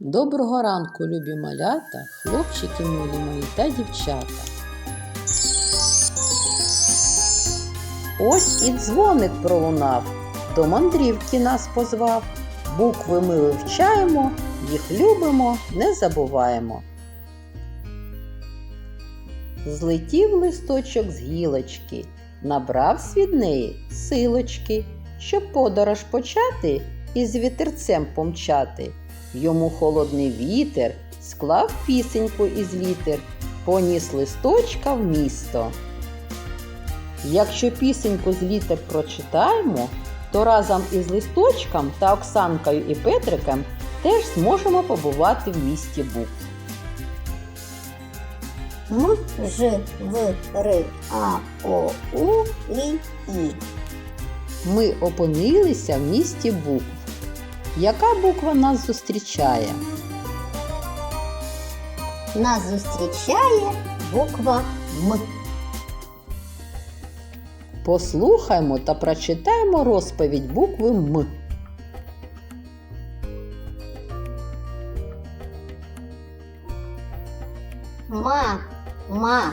Доброго ранку, любі малята, хлопчики милі мої та дівчата. Ось і дзвоник пролунав, до мандрівки нас позвав. Букви ми вивчаємо, їх любимо, не забуваємо. Злетів листочок з гілочки, набрав від неї силочки, щоб подорож почати і з вітерцем помчати. Йому холодний вітер склав пісеньку із літер, поніс листочка в місто. Якщо пісеньку з літер прочитаємо, то разом із листочком та Оксанкою і Петриком теж зможемо побувати в місті Бук. М, Ж, В, Р, А, О, У, І, І. Ми опинилися в місті Букв. Яка буква нас зустрічає? Нас зустрічає буква М. Послухаймо та прочитаємо розповідь букви М. Ма, ма,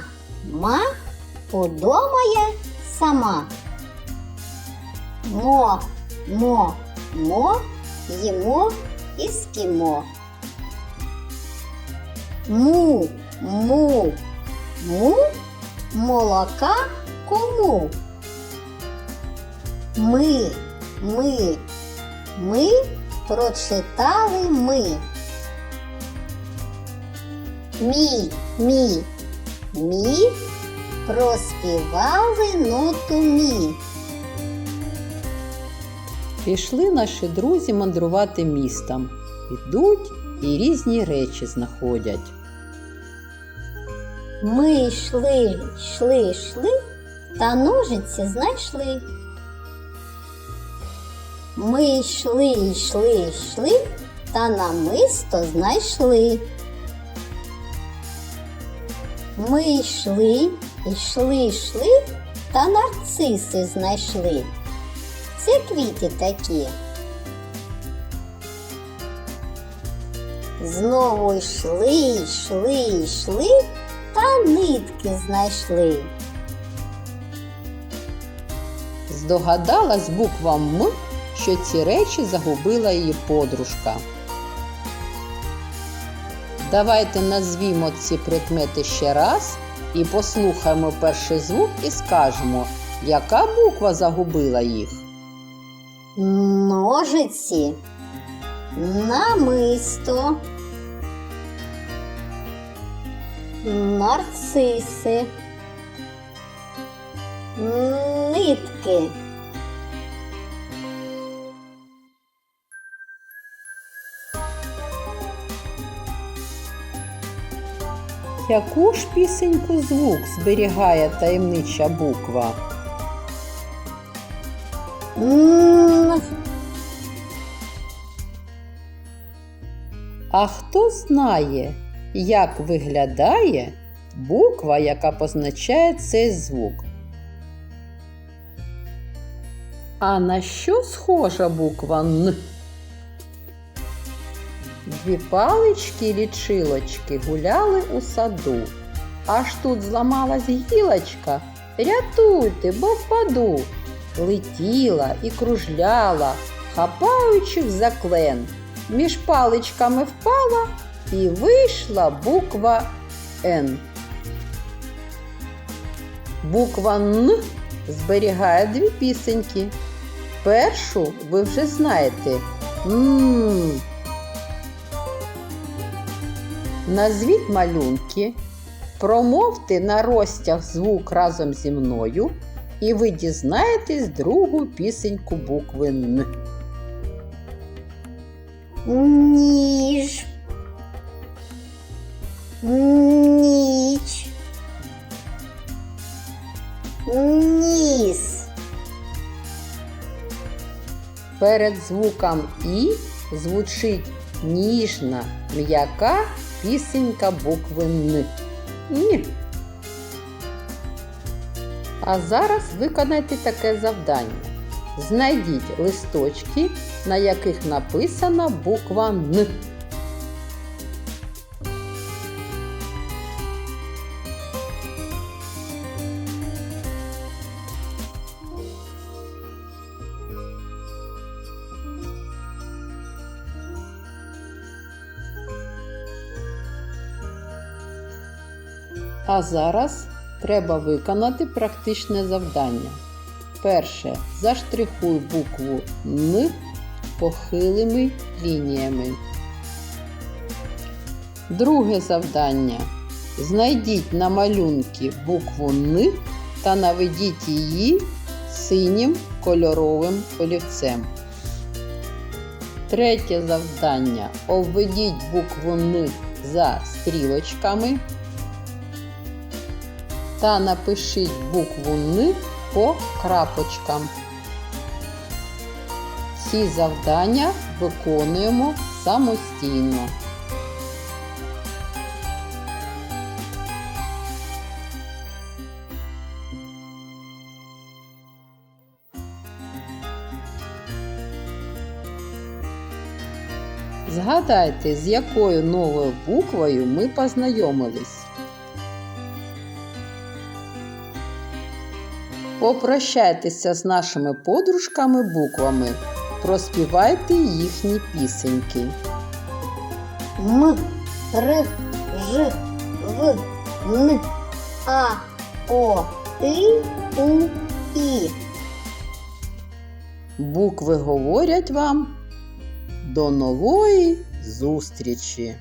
ма удома я сама. Мо, мо, мо, їмо і скімо. Му, му, му, молока кому? Ми, ми, ми прочитали ми. Мі, мі, мі проспівали ноту мі. Пішли наші друзі мандрувати містом. Ідуть і різні речі знаходять. Ми йшли, йшли, йшли, та ножиці знайшли. Ми йшли, йшли, йшли, та намисто знайшли. Ми йшли, йшли, йшли, та нарциси знайшли. Це квіти такі. Знову йшли, йшли, йшли, та нитки знайшли. Здогадалась буква М, що ці речі загубила її подружка. Давайте назвімо ці предмети ще раз і послухаємо перший звук і скажемо, яка буква загубила їх. Ножиці, намисто, нарциси, нитки. Яку ж пісеньку звук зберігає таємнича буква? А хто знає, як виглядає буква, яка позначає цей звук? А на що схожа буква Н? Дві палички лічилочки гуляли у саду. Аж тут зламалась гілочка. Рятуйте, бо впаду. Летіла і кружляла, хапаючи в заклен. Між паличками впала і вийшла буква Н. Буква Н зберігає дві пісеньки. Першу ви вже знаєте. М. Назвіть малюнки, промовте на розтяг звук разом зі мною, і ви дізнаєтесь другу пісеньку букви Н. ніж, ніч, ніс. Перед звуком І звучить ніжна, м'яка пісенька букви Н. Ні. А зараз виконайте таке завдання. Знайдіть листочки, на яких написана буква Н. А зараз треба виконати практичне завдання. Перше. Заштрихуй букву Н похилими лініями. Друге завдання. Знайдіть на малюнки букву Н та наведіть її синім кольоровим олівцем. Третє завдання. Обведіть букву Н за стрілочками та напишіть букву Н по крапочкам. Ці завдання виконуємо самостійно. Згадайте, з якою новою буквою ми познайомились. Попрощайтеся з нашими подружками буквами. Проспівайте їхні пісеньки. М, Р, Ж, В, Н, А, О, І, У, І. Букви говорять вам до нової зустрічі!